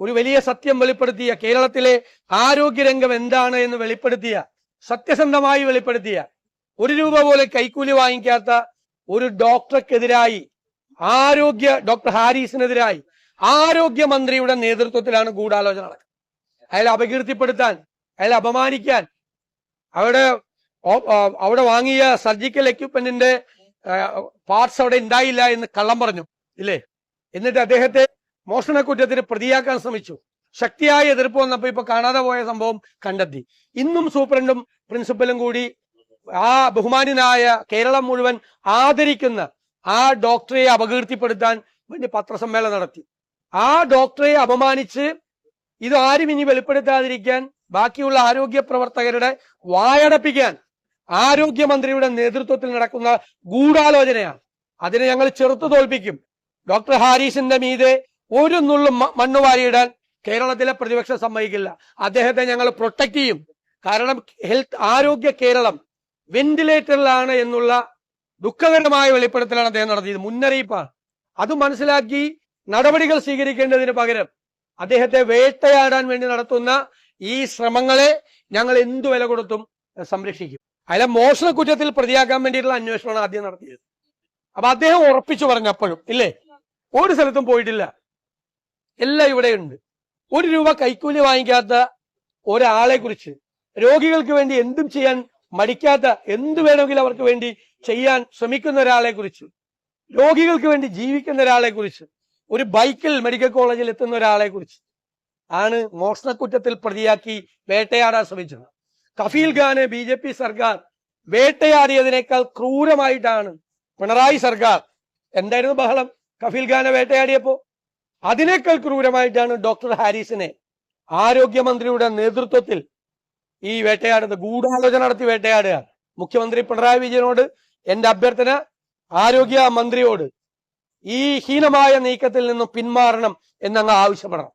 ഒരു വലിയ സത്യം വെളിപ്പെടുത്തിയ കേരളത്തിലെ ആരോഗ്യരംഗം എന്താണ് എന്ന് വെളിപ്പെടുത്തിയ സത്യസന്ധമായി വെളിപ്പെടുത്തിയ ഒരു രൂപ പോലെ കൈക്കൂലി വാങ്ങിക്കാത്ത ഒരു ഡോക്ടർക്കെതിരായി ആരോഗ്യ ഡോക്ടർ ഹാരിസിനെതിരായി ആരോഗ്യമന്ത്രിയുടെ നേതൃത്വത്തിലാണ് ഗൂഢാലോചന നടക്കുന്നത്. അയാളെ അപകീർത്തിപ്പെടുത്താൻ അയാളെ അപമാനിക്കാൻ അവിടെ അവിടെ വാങ്ങിയ സർജിക്കൽ എക്യുപ്മെന്റിന്റെ പാർട്സ് അവിടെ ഉണ്ടായില്ല എന്ന് കള്ളം പറഞ്ഞു ഇല്ലേ? എന്നിട്ട് അദ്ദേഹത്തെ മോഷണക്കുറ്റത്തിന് പ്രതിയാക്കാൻ ശ്രമിച്ചു. ശക്തിയായ എതിർപ്പ് വന്നപ്പോ ഇപ്പൊ കാണാതെ പോയ സംഭവം കണ്ടെത്തി. ഇന്നും സൂപ്രണ്ടും പ്രിൻസിപ്പലും കൂടി ആ ബഹുമാനായ കേരളം മുഴുവൻ ആദരിക്കുന്ന ആ ഡോക്ടറെ അപകീർത്തിപ്പെടുത്താൻ വേണ്ടി പത്രസമ്മേളനം നടത്തി. ആ ഡോക്ടറെ അപമാനിച്ച് ഇത് ആരും ഇനി വെളിപ്പെടുത്താതിരിക്കാൻ ബാക്കിയുള്ള ആരോഗ്യ പ്രവർത്തകരുടെ വായടപ്പിക്കാൻ ആരോഗ്യമന്ത്രിയുടെ നേതൃത്വത്തിൽ നടക്കുന്ന ഗൂഢാലോചനയാണ്. അതിനെ ഞങ്ങൾ ചെറുത്തു തോൽപ്പിക്കും. ഡോക്ടർ ഹാരിസിന്റെ മീതെ ഒരു നുള്ളും മണ്ണ് വാരിയിടാൻ കേരളത്തിലെ പ്രതിപക്ഷം സമ്മതിക്കില്ല. അദ്ദേഹത്തെ ഞങ്ങൾ പ്രൊട്ടക്ട് ചെയ്യും. കാരണം ഹെൽത്ത് ആരോഗ്യ കേരളം വെന്റിലേറ്ററിലാണ് എന്നുള്ള ദുഃഖകരമായ വെളിപ്പെടുത്തലാണ് അദ്ദേഹം നടത്തിയത്. മുന്നറിയിപ്പാണ്. അത് മനസ്സിലാക്കി നടപടികൾ സ്വീകരിക്കേണ്ടതിന് പകരം അദ്ദേഹത്തെ വേട്ടയാടാൻ വേണ്ടി നടത്തുന്ന ഈ ശ്രമങ്ങളെ ഞങ്ങൾ എന്തു വില കൊടുത്തും സംരക്ഷിക്കും. അയാളെ മോഷണ കുറ്റത്തിൽ പ്രതിയാക്കാൻ വേണ്ടിയിട്ടുള്ള അന്വേഷണമാണ് ആദ്യം നടത്തിയത്. അപ്പൊ അദ്ദേഹം ഉറപ്പിച്ചു പറഞ്ഞപ്പോഴും ഇല്ലേ? ഒരു സ്ഥലത്തും പോയിട്ടില്ല. എല്ലാം ഇവിടെയുണ്ട്. ഒരു രൂപ കൈക്കൂലി വാങ്ങിക്കാത്ത ഒരാളെ കുറിച്ച് രോഗികൾക്ക് വേണ്ടി എന്തും ചെയ്യാൻ മടിക്കാത്ത എന്ത് വേണമെങ്കിലും അവർക്ക് വേണ്ടി ചെയ്യാൻ ശ്രമിക്കുന്ന ഒരാളെ കുറിച്ച് രോഗികൾക്ക് വേണ്ടി ജീവിക്കുന്ന ഒരാളെ കുറിച്ച് ഒരു ബൈക്കിൽ മെഡിക്കൽ കോളേജിൽ എത്തുന്ന ഒരാളെ കുറിച്ച് ആണ് മോഷണക്കുറ്റത്തിൽ പ്രതിയാക്കി വേട്ടയാടാൻ ശ്രമിച്ചത്. കഫീൽ ഖാനെ ബി ജെ പി സർക്കാർ വേട്ടയാടിയതിനേക്കാൾ ക്രൂരമായിട്ടാണ് പിണറായി സർക്കാർ എന്തായിരുന്നു ബഹളം? കഫീൽ ഖാനെ വേട്ടയാടിയപ്പോ അതിനേക്കാൾ ക്രൂരമായിട്ടാണ് ഡോക്ടർ ഹാരിസിനെ ആരോഗ്യമന്ത്രിയുടെ നേതൃത്വത്തിൽ ഈ വേട്ടയാടുന്നത്. ഗൂഢാലോചന നടത്തി വേട്ടയാടുക. മുഖ്യമന്ത്രി പിണറായി വിജയനോട് എന്റെ അഭ്യർത്ഥന ആരോഗ്യ മന്ത്രിയോട് ഈ ഹീനമായ നീക്കത്തിൽ നിന്നും പിന്മാറണം എന്നങ്ങ് ആവശ്യപ്പെടണം.